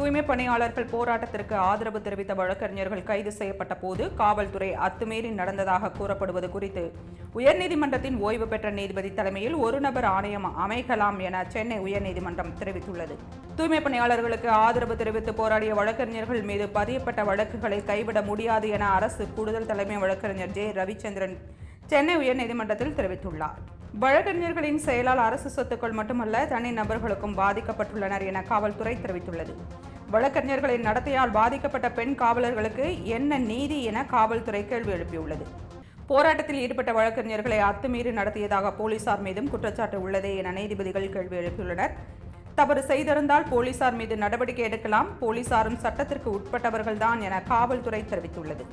தூய்மை பணியாளர்கள் போராட்டத்திற்கு ஆதரவு தெரிவித்த வழக்கறிஞர்கள் கைது செய்யப்பட்ட போது காவல்துறை அத்துமீறி நடந்ததாக கூறப்படுவது குறித்து உயர்நீதிமன்றத்தின் ஓய்வு பெற்ற நீதிபதி தலைமையில் ஒரு நபர் ஆணையம் அமைக்கலாம் என சென்னை உயர்நீதிமன்றம் தெரிவித்துள்ளது. தூய்மை பணியாளர்களுக்கு ஆதரவு தெரிவித்து போராடிய வழக்கறிஞர்கள் மீது பதியப்பட்ட வழக்குகளை கைவிட முடியாது என அரசு கூடுதல் தலைமை வழக்கறிஞர் ஜே. ரவிச்சந்திரன் சென்னை உயர்நீதிமன்றத்தில் தெரிவித்துள்ளார். வழக்கறிஞர்களின் செயலால் அரசு சொத்துக்கள் மட்டுமல்ல தனி நபர்களுக்கும் பாதிக்கப்பட்டுள்ளனர் என காவல்துறை தெரிவித்துள்ளது. வழக்கறிஞர்களின் நடத்தையால் பாதிக்கப்பட்ட பெண் காவலர்களுக்கு என்ன நீதி என காவல்துறை கேள்வி எழுப்பியுள்ளது. போராட்டத்தில் ஈடுபட்ட வழக்கறிஞர்களை அத்துமீறி நடத்தியதாக போலீசார் மீதும் குற்றச்சாட்டு உள்ளதே என நீதிபதிகள் கேள்வி எழுப்பியுள்ளனர். தவறு செய்திருந்தால் போலீசார் மீது நடவடிக்கை எடுக்கலாம். போலீசாரும் சட்டத்திற்கு உட்பட்டவர்கள்தான் என காவல்துறை தெரிவித்துள்ளது.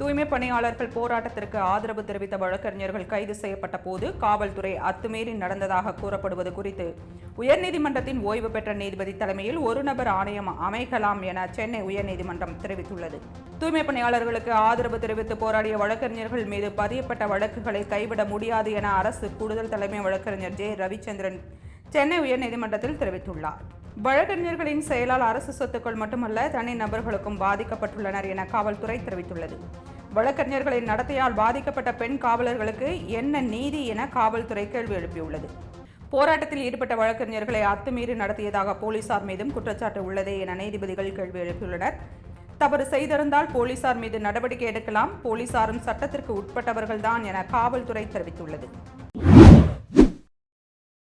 தூய்மை பணியாளர்கள் போராட்டத்திற்கு ஆதரவு தெரிவித்த வழக்கறிஞர்கள் கைது செய்யப்பட்ட போது காவல்துறை அத்துமீறி நடந்ததாக கூறப்படுவது குறித்து உயர்நீதிமன்றத்தின் ஓய்வு பெற்ற நீதிபதி தலைமையில் ஒரு நபர் ஆணையம் அமைக்கலாம் என சென்னை உயர்நீதிமன்றம் தெரிவித்துள்ளது. தூய்மை பணியாளர்களுக்கு ஆதரவு தெரிவித்து போராடிய வழக்கறிஞர்கள் மீது பதியப்பட்ட வழக்குகளை கைவிட முடியாது என அரசு கூடுதல் தலைமை வழக்கறிஞர் ஜே. ரவிச்சந்திரன் சென்னை உயர்நீதிமன்றத்தில் தெரிவித்துள்ளார். வழக்கறிஞர்களின் செயலால் அரசு சொத்துக்கள் மட்டுமல்ல தனி நபர்களுக்கும் பாதிக்கப்பட்டுள்ளனர் என காவல்துறை தெரிவித்துள்ளது. வழக்கறிஞர்களின் நடத்தையால் பாதிக்கப்பட்ட பெண் காவலர்களுக்கு என்ன நீதி என காவல்துறை கேள்வி எழுப்பியுள்ளது. போராட்டத்தில் ஈடுபட்ட வழக்கறிஞர்களை அத்துமீறி நடத்தியதாக போலீசார் மீதும் குற்றச்சாட்டு உள்ளதே என நீதிபதிகள் கேள்வி எழுப்பியுள்ளனர். தவறு செய்திருந்தால் போலீசார் மீது நடவடிக்கை எடுக்கலாம். போலீசாரும் சட்டத்திற்கு உட்பட்டவர்கள்தான் என காவல்துறை தெரிவித்துள்ளது.